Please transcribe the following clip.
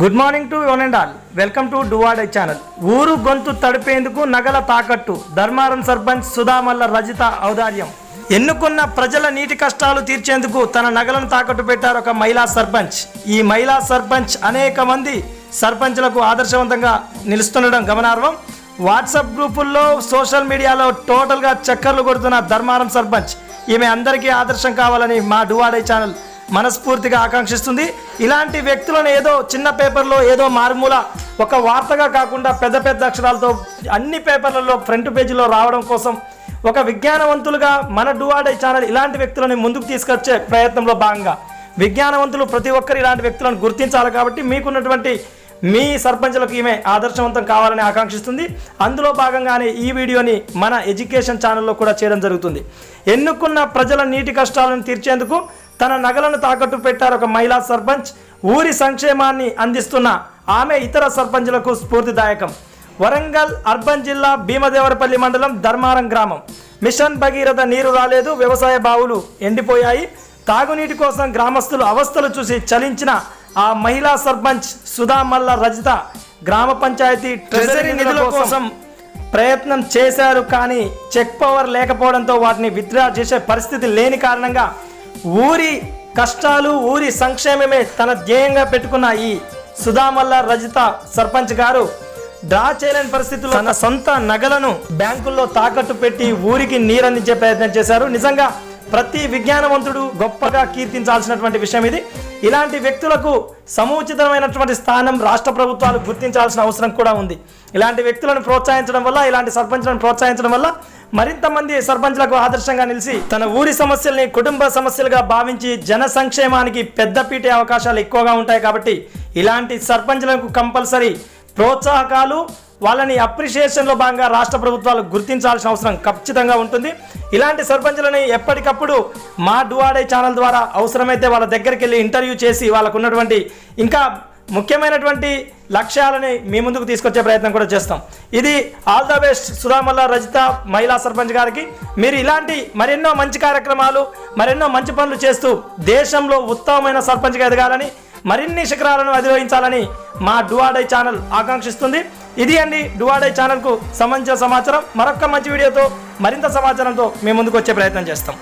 Good morning to one and all welcome to Duvvade channel ఊరు గొంతు తడిపేందుకు నగల తాకట్టు. ధర్మారం సర్పంచ్ సుధామల్ల రజిత ఔదార్యం. ఎన్నుకున్న ప్రజల నీటి కష్టాలు తీర్చేందుకు తన నగలను తాకట్టు పెట్టారు ఒక మహిళా సర్పంచ్. ఈ మహిళా సర్పంచ్ అనేక మంది సర్పంచ్లకు ఆదర్శవంతంగా నిలుస్తుండడం గమనార్హం. వాట్సాప్ గ్రూపుల్లో సోషల్ మీడియాలో టోటల్గా చక్కర్లు కొడుతున్న ధర్మారం సర్పంచ్. ఈమె అందరికీ ఆదర్శం కావాలని మా డువాడే ఛానల్ మనస్ఫూర్తిగా ఆకాంక్షిస్తుంది. ఇలాంటి వ్యక్తులను ఏదో చిన్న పేపర్లో ఏదో మారుమూల ఒక వార్తగా కాకుండా పెద్ద పెద్ద అక్షరాలతో అన్ని పేపర్లలో ఫ్రంట్ పేజీలో రావడం కోసం ఒక విజ్ఞానవంతులుగా మన డువాడై ఛానల్ ఇలాంటి వ్యక్తులని ముందుకు తీసుకొచ్చే ప్రయత్నంలో భాగంగా విజ్ఞానవంతులు ప్రతి ఒక్కరు ఇలాంటి వ్యక్తులను గుర్తించాలి కాబట్టి మీకున్నటువంటి మీ సర్పంచులకు ఈమె ఆదర్శవంతం కావాలని ఆకాంక్షిస్తుంది. అందులో భాగంగానే ఈ వీడియోని మన ఎడ్యుకేషన్ ఛానల్లో కూడా చేయడం జరుగుతుంది. ఎన్నుకున్న ప్రజల నీటి కష్టాలను తీర్చేందుకు తన నగలను తాకట్టు పెట్టారు ఒక మహిళా సర్పంచ్. ఊరి సంక్షేమాన్ని అందిస్తున్న ఆమె ఇతర సర్పంచులకు స్ఫూర్తిదాయకం. వరంగల్ అర్బన్ జిల్లా భీమదేవరపల్లి మండలం ధర్మారం గ్రామం. మిషన్ భగీరథ నీరు రాలేదు వ్యవసాయ బావులు ఎండిపోయాయి. తాగునీటి కోసం గ్రామస్తులు అవస్థలు చూసి చలించిన ఆ మహిళా సర్పంచ్ సుధా మల్ల రజిత గ్రామ పంచాయతీ ట్రెజరీ నిధుల కోసం ప్రయత్నం చేశారు కానీ చెక్ పవర్ లేకపోవడంతో వాటిని విత్డ్రా చేసే పరిస్థితి లేని కారణంగా ఊరి కష్టాలు ఊరి సంక్షేమమే తన ధ్యేయంగా పెట్టుకున్న ఈ సుధామల్ల రజిత సర్పంచ్ గారు డ్రా చేయలేని పరిస్థితుల్లో తన సొంత నగలను బ్యాంకుల్లో తాకట్టు పెట్టి ఊరికి నీరందించే ప్రయత్నం చేశారు. నిజంగా ప్రతి విజ్ఞానవంతుడు గొప్పగా కీర్తించాల్సినటువంటి విషయం ఇది. ఇలాంటి వ్యక్తులకు సముచితమైనటువంటి స్థానం రాష్ట్ర ప్రభుత్వాలు గుర్తించాల్సిన అవసరం కూడా ఉంది. ఇలాంటి వ్యక్తులను ప్రోత్సహించడం వల్ల ఇలాంటి సర్పంచ్లను ప్రోత్సహించడం వల్ల మరింత మంది సర్పంచ్లకు ఆదర్శంగా నిలిచి తన ఊరి సమస్యల్ని కుటుంబ సమస్యలుగా భావించి జన సంక్షేమానికి పెద్దపీటే అవకాశాలు ఎక్కువగా ఉంటాయి కాబట్టి ఇలాంటి సర్పంచ్లకు కంపల్సరీ ప్రోత్సాహకాలు వాళ్ళని అప్రిషియేషన్లో భాగంగా రాష్ట్ర ప్రభుత్వాలు గుర్తించాల్సిన అవసరం ఖచ్చితంగా ఉంటుంది. ఇలాంటి సర్పంచులని ఎప్పటికప్పుడు మా డువాడే ఛానల్ ద్వారా అవసరమైతే వాళ్ళ దగ్గరికి వెళ్ళి ఇంటర్వ్యూ చేసి వాళ్ళకు ఉన్నటువంటి ఇంకా ముఖ్యమైనటువంటి లక్ష్యాలని మీ ముందుకు తీసుకొచ్చే ప్రయత్నం కూడా చేస్తాం. ఇది all the best Sudhamalla Rajitha మహిళా సర్పంచ్ గారికి. మీరు ఇలాంటి మరెన్నో మంచి కార్యక్రమాలు మరెన్నో మంచి పనులు చేస్తూ దేశంలో ఉత్తమమైన సర్పంచ్గా ఎదగాలని మరిన్ని శిఖరాలను అధిరోహించాలని మా డువాడై ఛానల్ ఆకాంక్షిస్తుంది. ఇది అండి డువాడై ఛానల్కు సంబంధించిన సమాచారం. మరొక మంచి వీడియోతో మరింత సమాచారంతో మేము ముందుకు వచ్చే ప్రయత్నం చేస్తాం.